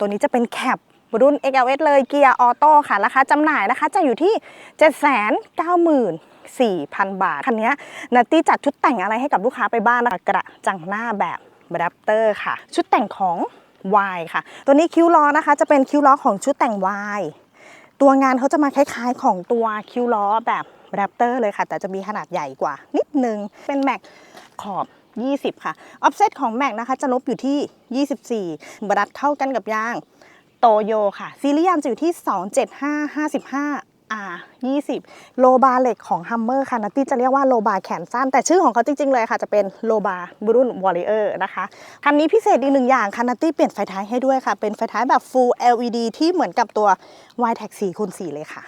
ตัวนี้จะเป็นแคปรุ่น XLS เลยเกียร์ออโต้ค่ะ ราคาจำหน่ายนะคะ จะอยู่ที่ 794,000 บาท คันนี้นัตตี้จัดชุดแต่งอะไรให้กับลูกค้าไปบ้างนะคะกระจังหน้าแบบแรปเตอร์ค่ะ ชุดแต่งของ Y ค่ะ ตัวนี้คิ้วล้อนะคะ จะเป็นคิ้วล้อของชุดแต่ง Y ตัวงานเขาจะมาคล้ายๆ ของตัวคิ้วล้อแบบแรปเตอร์เลยค่ะ แต่จะมีขนาดใหญ่กว่านิดนึง เป็นแม็กขอบ 20 ค่ะ ออฟเซตของแม็กนะคะจะลบอยู่ที่ 24 บรัดเข้ากันกับยางโตโยค่ะ ซีรีส์ยางจะอยู่ที่ 275 55 R 20 โลบาเหล็กของฮัมเมอร์ค่ะนัตตี้จะเรียกว่าโลบาแขนสั้น แต่ชื่อของเขาจริง ๆ เลยค่ะ จะเป็นโลบาบรุ่นวอริเออร์นะคะคันนี้พิเศษอีกหนึ่งอย่างค่ะนัตตี้เปลี่ยนไฟท้ายให้ด้วยค่ะ เป็นไฟท้ายแบบ Full LED ที่เหมือนกับตัว y t e c 4คูณ4เลยค่ะ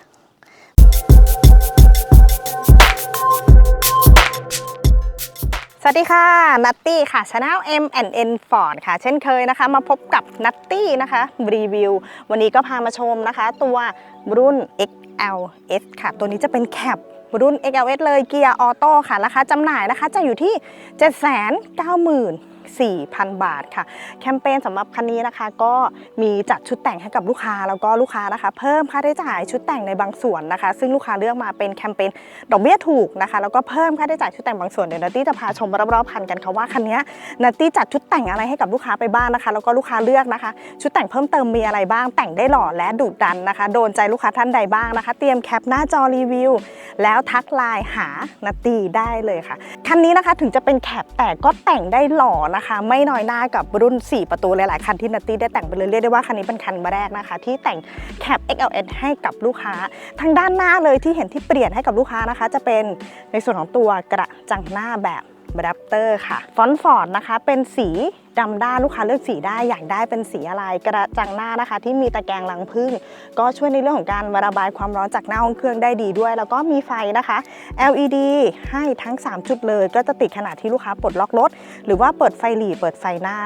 สวัสดีค่ะ นัตตี้ค่ะช anel M N Ford ค่ะ เช่นเคยนะคะ มาพบกับนัตตี้นะคะรีวิว วันนี้ก็พามาชมนะคะ ตัวรุ่น XLS ค่ะ ตัวนี้จะเป็นแคปรุ่น XLS เลยเกียร์ออโต้ค่ะ ราคาจำหน่ายนะคะ จะอยู่ที่ 4,000 บาทค่ะ แคมเปญสำหรับคันนี้นะคะ ก็มีจัดชุดแต่งให้กับลูกค้าแล้วก็ลูกค้านะคะ เพิ่มค่าใช้จ่ายชุดแต่งในบางส่วนนะคะ ซึ่งลูกค้าเลือกมาเป็นแคมเปญดอกเบี้ยถูกนะคะ แล้วก็เพิ่มค่าใช้จ่ายชุดแต่งบางส่วนเดี๋ยวนัตตี้จะพาชมรอบๆคันกันค่ะว่าคันนี้นัตตี้จัดชุดแต่งอะไรให้กับลูกค้าไปบ้างนะคะ แล้วก็ลูกค้าเลือกนะคะ ชุดแต่งเพิ่มเติมมีอะไรบ้าง แต่งได้หล่อและดุดันนะคะ โดนใจลูกค้าท่านใดบ้างนะคะ เตรียมแคปหน้าจอรีวิว แล้วทักไลน์หานัตตี้ได้เลยค่ะคันนี้นะคะถึงจะเป็นแคปแต่ก็แต่งได้หล่อนะคะ ไม่น้อยหน้ากับรุ่น 4 ประตูหลายๆ คันที่นัตตี้ได้แต่งไปเลยเรียกได้ว่าคันนี้เป็นคันแรกนะคะ ที่แต่งแคป XLS ให้กับลูกค้า ทางด้านหน้าเลยที่เห็นที่เปลี่ยนให้กับลูกค้านะคะ จะเป็นในส่วนของตัวกระจังหน้าแบบแรปเตอร์ค่ะ ฟอนต์ฟอร์ดนะคะเป็นสี ดำด้านลูกค้าเลือกสีได้อยากได้เป็นสีอะไร กระจังหน้านะคะ ที่มีตะแกรงลังพึ่งก็ช่วยในเรื่องของการระบายความร้อนจากหน้าห้องเครื่องได้ดีด้วย แล้วก็มีไฟนะคะ LED ให้ทั้ง 3 จุดเลย ก็จะติดขณะที่ลูกค้าปลดล็อกรถ หรือว่าเปิดไฟหลีเปิดไฟหน้า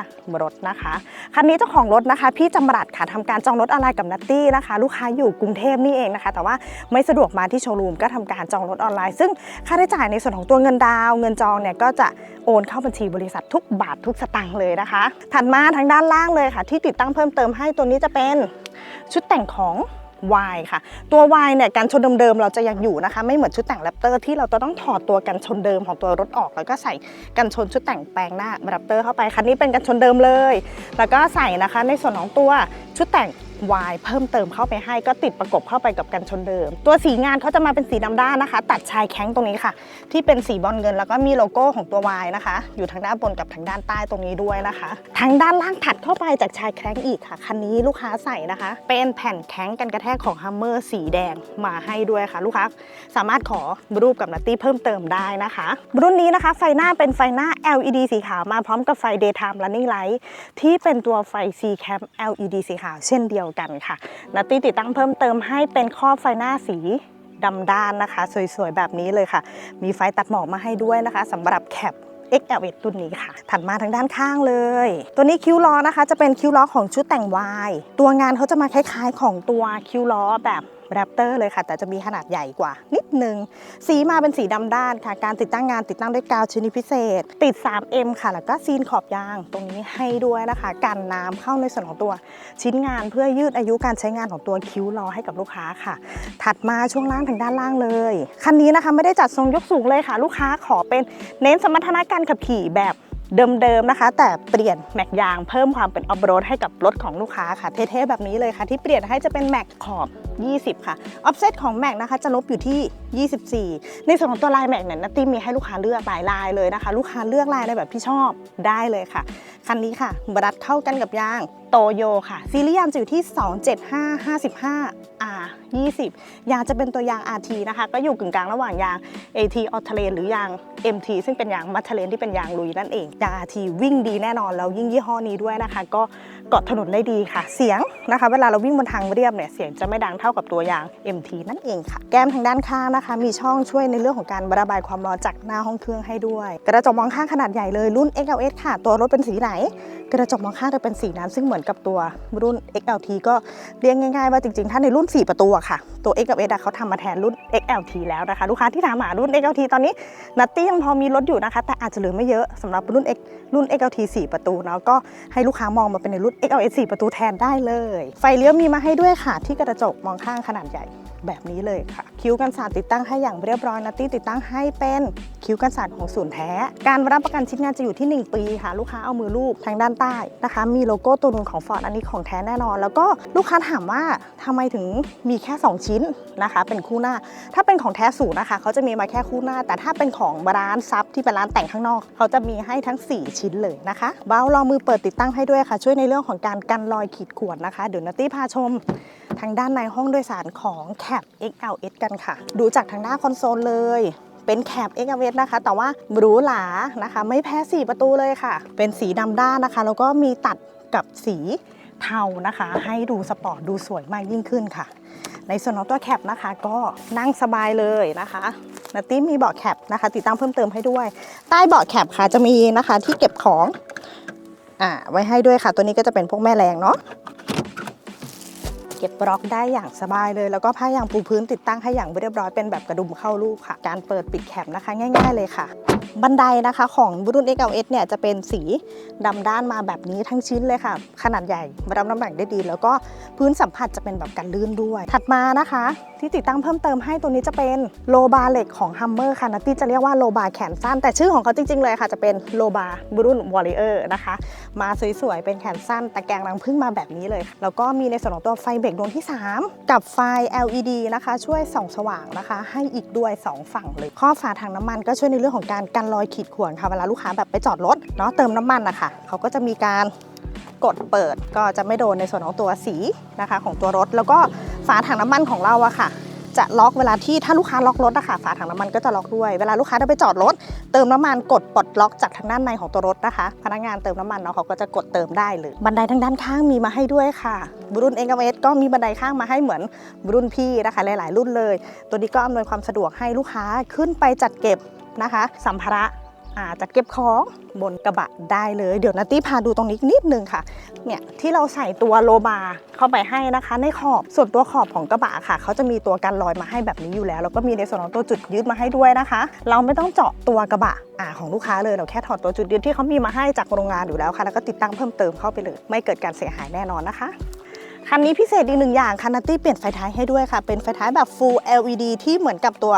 รถนะคะคันนี้เจ้าของรถนะคะ พี่จำรัดค่ะทำการจองรถอะไรกับนัตตี้นะคะ ลูกค้าอยู่กรุงเทพนี่เองนะคะ แต่ว่าไม่สะดวกมาที่โชว์รูมก็ทำการจองรถออนไลน์ ซึ่งค่าใช้จ่ายในส่วนของตัวเงินดาว เงินจองเนี่ยก็จะโอนเข้าบัญชีบริษัททุกบาททุกสตางค์เลยนะคะ ถัดมาทางด้านล่างเลยค่ะ ที่ติดตั้งเพิ่มเติมให้ตัวนี้จะเป็นชุดแต่งของ Y ค่ะ ตัว Y เนี่ยกันชนเดิมๆเราจะยังอยู่นะคะ ไม่เหมือนชุดแต่งแรปเตอร์ที่เราจะต้องถอดตัวกันชนเดิมของตัวรถออก แล้วก็ใส่กันชนชุดแต่งแปลงหน้าแรปเตอร์เข้าไปคันนี้เป็นกันชนเดิมเลย แล้วก็ใส่นะคะในส่วนของตัวชุดแต่ง Y เพิ่มเติมเข้าไปให้ก็ติดประกบเข้าไปกับกันชนเดิม ตัวสีงานเขาจะมาเป็นสีดำด้านนะคะ ตัดชายแข้งตรงนี้ค่ะ ที่เป็นสีบอลเงิน แล้วก็มีโลโก้ของตัว Y นะคะ อยู่ทางด้านบนกับทางด้านใต้ตรงนี้ด้วยนะคะ ทางด้านล่างถัดเข้าไปจากชายแข้งอีกค่ะคันนี้ลูกค้าใส่นะคะ เป็นแผ่นแข้งกันกระแทกของ Hummer สีแดงมาให้ด้วยค่ะ ลูกค้าสามารถขอรูปกับนัตตี้เพิ่มเติมได้นะคะ รุ่นนี้นะคะไฟหน้าเป็นไฟหน้า LED สีขาวมาพร้อมกับไฟ daytime running light ที่เป็นตัวไฟ C cam LED สีขาวเช่นเดียวกันค่ะนัตตี้ติดตั้งเพิ่มเติมให้เป็นครอบไฟหน้าสีดำด้านนะคะ สวยๆ แบบนี้เลยค่ะ มีไฟตัดหมอกมาให้ด้วยนะคะสำหรับแคป XL1 รุ่นนี้ค่ะ ถัดมาทางด้านข้างเลย ตัวนี้คิ้วล้อนะคะ จะเป็นคิ้วล้อของชุดแต่งวาย ตัวงานเขาจะมาคล้ายๆ ของตัวคิ้วล้อแบบ แรปเตอร์เลยค่ะ แต่จะมีขนาดใหญ่กว่านิดนึง สีมาเป็นสีดำด้านค่ะ การติดตั้งงานติดตั้งด้วยกาวชนิดพิเศษ ติด 3M ค่ะ แล้วก็ซีนขอบยางตรงนี้ให้ด้วยนะคะ กันน้ำเข้าในส่วนของตัวชิ้นงานเพื่อยืดอายุการใช้งานของตัวคิ้วล้อให้กับลูกค้าค่ะ ถัดมาช่วงล่างทางด้านล่างเลย คันนี้นะคะไม่ได้จัดทรงยกสูงเลยค่ะ ลูกค้าขอเป็นเน้นสมรรถนะการขับขี่แบบ เดิมๆนะคะ แต่เปลี่ยนแม็กยางเพิ่มความเป็นออฟโรดให้กับรถของลูกค้าค่ะ เท่ๆแบบนี้เลยค่ะ ที่เปลี่ยนให้จะเป็นแม็กขอบ 20 ค่ะออฟเซตของแม็กนะคะจะลบอยู่ที่ 24 ในส่วนของตัวลายแม็กเนี่ยนัตตี้มีให้ลูกค้าเลือกหลายลายเลยนะคะ ลูกค้าเลือกลายในแบบที่ชอบได้เลยค่ะ คันนี้ค่ะบรัดเข้ากันกับยางโตโยค่ะ ซีรีส์ยางจะอยู่ที่ 27555 R 20 ยางจะเป็นตัวยาง RT นะคะ ก็อยู่กึ่งกลางระหว่างยาง AT a l t e r a n หรือยาง MT ซึ่งเป็นยางมัทเทเลนที่เป็นยางลุยนั่นเองยาง RT วิ่งดีแน่นอนแล้วยิ่งยี่ห้อนี้ด้วยนะคะ ก็ เกาะถนนได้ดีค่ะ เสียงนะคะ เวลาเราวิ่งบนทางเรียบเนี่ยเสียงจะไม่ดังเท่ากับตัวยาง MT นั่นเองค่ะ แก้มทางด้านข้างนะคะ มีช่องช่วยในเรื่องของการระบายความร้อนจากหน้าห้องเครื่องให้ด้วย กระจกมองข้างขนาดใหญ่เลยรุ่น XLS ค่ะ ตัวรถเป็นสีไหน กระจกมองข้างจะเป็นสีน้ำซึ่งเหมือนกับตัวรุ่น XLT ก็เรียกง่ายๆว่าจริงๆ ถ้าในรุ่น 4 ประตูอะค่ะ ตัว XLS อะเขาทำมาแทนรุ่น XLT แล้วนะคะ ลูกค้าที่ถามหารุ่น XLT ตอนนี้นัตตี้ยังพอมีรถอยู่นะคะ แต่อาจจะเหลือไม่เยอะสำหรับรุ่น X รุ่น XLT 4 ประตูเนาะก็ให้ลูกค้ามองมาเป็นในรุ่น XLS 4 ประตูแทนได้เลย ไฟเลี้ยวมีมาให้ด้วยค่ะที่กระจกมองข้างขนาดใหญ่ แบบนี้เลยค่ะ คิ้วกันสาดติดตั้งให้อย่างเรียบร้อยนัตตี้ติดตั้งให้เป็นคิ้วกันสาดของศูนย์แท้ การรับประกันชิ้นงานจะอยู่ที่ 1 ปีค่ะ ลูกค้าเอามือลูบทางด้านใต้นะคะ มีโลโก้ตัวนึงของ Ford อันนี้ของแท้แน่นอน แล้วก็ลูกค้าถามว่าทำไมถึงมีแค่ 2 ชิ้นนะคะ เป็นคู่หน้า ถ้าเป็นของแท้ศูนย์นะคะเขาจะมีมาแค่คู่หน้า แต่ถ้าเป็นของร้านซับที่เป็นร้านแต่งข้างนอก เขาจะมีให้ทั้ง 4 ชิ้นเลยนะคะเบ้ารองมือเปิดติดตั้งให้ด้วยค่ะ ช่วยในเรื่องของการกันรอยขีดข่วนนะคะเดี๋ยวนัตตี้พาชมทางด้านในห้องโดยสารของ Cab XLS กันค่ะ ดูจากทางหน้าคอนโซลเลยเป็นแคบ XLS นะคะ แต่ว่าหรูหรานะคะ ไม่แพ้4ประตูเลยค่ะ เป็นสีดำด้านนะคะ แล้วก็มีตัดกับสีเทานะคะ ให้ดูสปอร์ตดูสวยมากยิ่งขึ้นค่ะ ในส่วนของตัวแคปนะคะ ก็นั่งสบายเลยนะคะนัตตี้มีเบาะแคปนะคะ ติดตั้งเพิ่มเติมให้ด้วย ใต้เบาะแคปค่ะจะมีนะคะที่เก็บของอ่าไว้ให้ด้วยค่ะ ตัวนี้ก็จะเป็นพวกแม่แรงเนาะ ก็บบล็อกได้อย่างสบายเลย แล้วก็ผ้ายางปูพื้นติดตั้งให้อย่างเรียบร้อยเป็นแบบกระดุมเข้ารูปค่ะ การเปิดปิดแคปนะคะง่าย ๆ เลยค่ะ บันไดนะคะของรุ่น XLS เนี่ยจะเป็นสีดำด้านมาแบบนี้ทั้งชิ้นเลยค่ะ ขนาดใหญ่รับน้ำหนักได้ดี แล้วก็พื้นสัมผัสจะเป็นแบบกันลื่นด้วย ถัดมานะคะ ที่ติดตั้งเพิ่มเติมให้ตัวนี้จะเป็นโลบาเหล็กของ Hummer ค่ะนัตตี้จะเรียกว่าโลบาแขนสั้น แต่ชื่อของเขาจริง ๆ เลยค่ะ จะเป็นโลบาบรุ่นวอลเลอร์นะคะ มาสวยๆเป็นแขนสั้นตะแกรงรังพึ่งมาแบบนี้เลย แล้วก็มีในส่วนของตัวไฟเบรกดวงที่ 3 กับไฟ LED นะคะ ช่วยส่องสว่างนะคะ ให้อีกด้วย 2 ฝั่งเลย ข้อฝาถังน้ำมันก็ช่วยในเรื่องของการกันรอยขีดข่วนค่ะเวลาลูกค้าแบบไปจอดรถเนาะเติมน้ำมันนะคะเขาก็จะมีการกดเปิดก็จะไม่โดนในส่วนของตัวสีนะคะของตัวรถ แล้วก็ฝาถังน้ำมันของเราอะค่ะ จะล็อกเวลาที่ถ้าลูกค้าล็อกรถอะค่ะฝาถังน้ำมันก็จะล็อกด้วย เวลาลูกค้าได้ไปจอดรถ เติมน้ำมันกดปลดล็อกจากทางด้านในของตัวรถนะคะ พนักงานเติมน้ำมันเนาะเขาก็จะกดเติมได้เลย บันไดทางด้านข้างมีมาให้ด้วยค่ะบรุ่นเองเอสก็มีบันไดข้างมาให้เหมือนรุ่นพี่นะคะ หลาย ๆ รุ่นเลย ตัวนี้ก็อำนวยความสะดวกให้ลูกค้าขึ้นไปจัดเก็บนะคะ สัมภาระ อาจัดเก็บของบนกระบะได้เลย เดี๋ยวนัตตี้พาดูตรงนี้นิดนึงค่ะ เนี่ยที่เราใส่ตัวโลบาเข้าไปให้นะคะ ในขอบส่วนตัวขอบของกระบะค่ะ เขาจะมีตัวกันรอยมาให้แบบนี้อยู่แล้ว แล้วก็มีในส่วนของตัวจุดยึดมาให้ด้วยนะคะ เราไม่ต้องเจาะตัวกระบะอ่าของลูกค้าเลย เราแค่ถอดตัวจุดยึดที่เขามีมาให้จากโรงงานอยู่แล้วค่ะ แล้วก็ติดตั้งเพิ่มเติมเข้าไปเลย ไม่เกิดการเสียหายแน่นอนนะคะ คันนี้พิเศษอีกหนึ่งอย่างคันนัตตี้เปลี่ยนไฟท้ายให้ด้วยค่ะ เป็นไฟท้ายแบบ Full LED ที่เหมือนกับตัว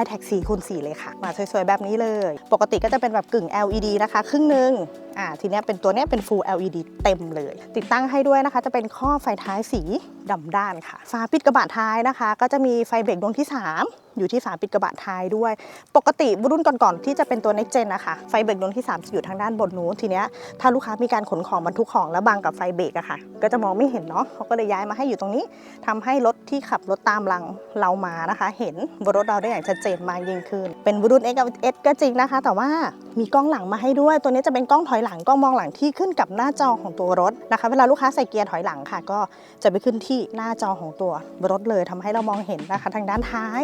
y t e c 4คูณ4เลยค่ะ มาสวยๆ แบบนี้เลย ปกติก็จะเป็นแบบกึ่ง LED นะคะ ครึ่งหนึ่งอ่าทีนี้เป็นตัวนี้เป็น Full LED เต็มเลย ติดตั้งให้ด้วยนะคะ จะเป็นข้อไฟท้ายสีดำด้านค่ะฝาปิดกระบะท้ายนะคะ ก็จะมีไฟเบรกดวงที่ 3 อยู่ที่ฝาปิดกระบะท้ายด้วย ปกติรุ่นก่อนๆที่จะเป็นตัว next gen นะคะไฟเบรกดวงที่ 3 จะอยู่ทางด้านบนนู้นทีเนี้ยถ้าลูกค้ามีการขนของบรรทุกของแล้วบังกับไฟเบรกอะค่ะ ก็จะมองไม่เห็นเนาะเขาก็เลยย้ายมาให้อยู่ตรงนี้ทำให้รถที่ขับรถตามหลังเรามานะคะ เห็นบนรถเราได้อย่างชัดเจนมากยิ่งขึ้น เป็นรุ่น X S ก็จริงนะคะ แต่ว่ามีกล้องหลังมาให้ด้วย ตัวนี้จะเป็นกล้องถอยหลังกล้องมองหลังที่ขึ้นกับหน้าจอของตัวรถนะคะ เวลาลูกค้าใส่เกียร์ถอยหลังค่ะ ก็จะไปขึ้นที่หน้าจอของตัวรถเลยทำให้เรามองเห็นนะคะ ทางด้านท้าย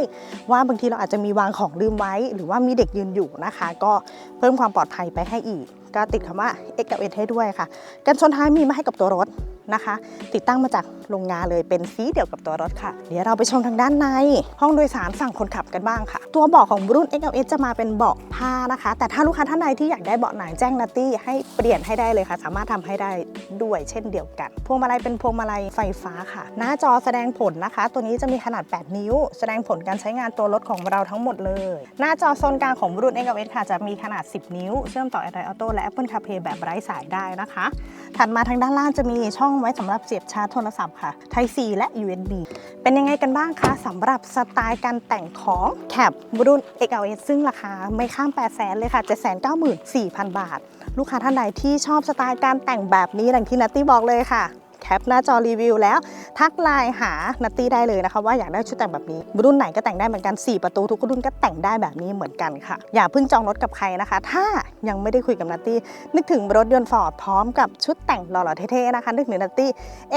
ว่าบางทีเราอาจจะมีวางของลืมไว้ หรือว่ามีเด็กยืนอยู่นะคะ ก็เพิ่มความปลอดภัยไปให้อีกก็ติดคำว่า X กับ S ให้ด้วยค่ะ กันชนท้ายมีมาให้กับตัวรถนะคะ ติดตั้งมาจากโรงงานเลยเป็นสีเดียวกับตัวรถค่ะ เดี๋ยวเราไปชมทางด้านใน ห้องโดยสารฝั่งคนขับกันบ้างค่ะ ตัวเบาะของรุ่น XLS จะมาเป็นเบาะผ้านะคะ แต่ถ้าลูกค้าท่านใดที่อยากได้เบาะหนังแจ้งนัตตี้ให้เปลี่ยนให้ได้เลยค่ะ สามารถทำให้ได้ด้วยเช่นเดียวกัน พวงมาลัยเป็นพวงมาลัยไฟฟ้าค่ะ หน้าจอแสดงผลนะคะ ตัวนี้จะมีขนาด 8 นิ้ว แสดงผลการใช้งานตัวรถของเราทั้งหมดเลย หน้าจอโซนกลางของรุ่น XLS ค่ะจะมีขนาด 10 นิ้ว เชื่อมต่อ Android Auto และ Apple CarPlay แบบไร้สายได้นะคะ ถัดมาทางด้านล่างจะมีช่องไว้สำหรับเสียบชาร์จโทรศัพท์ค่ะ Type C และ USB เป็นยังไงกันบ้างคะสำหรับสไตล์การแต่งของแคปรุ่น XLS ซึ่งราคาไม่ข้าม 8 0 0แสนเลยค่ะ 794,000 บาท ลูกค้าท่านใดที่ชอบสไตล์การแต่งแบบนี้อย่างที่นัตตี้บอกเลยค่ะ แคปหน้าจอรีวิวแล้ว ทักไลน์หานัตตี้ได้เลยนะคะว่าอยากได้ชุดแต่งแบบนี้ รุ่นไหนก็แต่งได้เหมือนกัน 4 ประตูทุกรุ่นก็แต่งได้แบบนี้เหมือนกันค่ะ อย่าเพิ่งจองรถกับใครนะคะ ถ้ายังไม่ได้คุยกับนัตตี้นึกถึงรถยนต์ฟอร์ดพร้อมกับชุดแต่งหล่อๆเท่ๆนะคะนึกถึงนัตตี้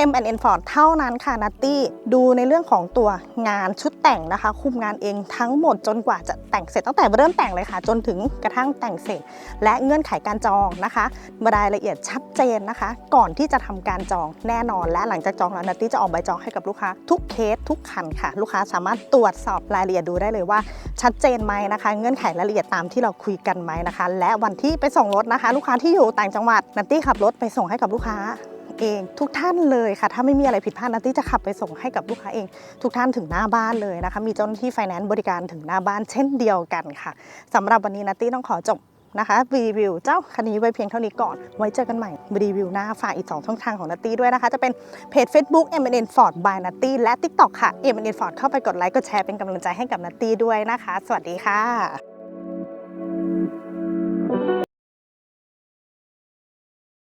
M&N Ford เท่านั้นค่ะนัตตี้ดูในเรื่องของตัวงานชุดแต่งนะคะ คุมงานเองทั้งหมดจนกว่าจะแต่งเสร็จตั้งแต่เริ่มแต่งเลยค่ะ จนถึงกระทั่งแต่งเสร็จ และเงื่อนไขการจองนะคะรายละเอียดชัดเจนนะคะ ก่อนที่จะทำการจองแน่น่นอน และหลังจากจองแล้วนัตตี้จะออกใบจองให้กับลูกค้า ทุกเคสทุกคันค่ะ ลูกค้าสามารถตรวจสอบรายละเอียดดูได้เลยว่า ชัดเจนไหมนะคะ เงื่อนไขรายละเอียดตามที่เราคุยกันไหมนะคะ และวันที่ไปส่งรถนะคะ ลูกค้าที่อยู่ต่างจังหวัดนัตตี้ขับรถไปส่งให้กับลูกค้าเองทุกท่านเลยค่ะ ถ้าไม่มีอะไรผิดพลาดนัตตี้จะขับไปส่งให้กับลูกค้าเอง ทุกท่านถึงหน้าบ้านเลยนะคะ มีเจ้าหน้าที่ไฟแนนซ์บริการถึงหน้าบ้านเช่นเดียวกันค่ะสำหรับวันนี้นัตตี้ต้องขอจบ นะคะรีวิวเจ้าคันนี้ไว้เพียงเท่านี้ก่อน ไว้เจอกันใหม่รีวิวหน้าฝากอีก 2 ช่องทางของนัตตี้ด้วยนะคะ จะเป็นเพจ Facebook m n Ford by นัตตี้และ TikTok ค่ะ m n Ford เข้าไปกดไลค์กดแชร์เป็นกำลังใจให้กับนัตตี้ด้วยนะคะ สวัสดีค่ะ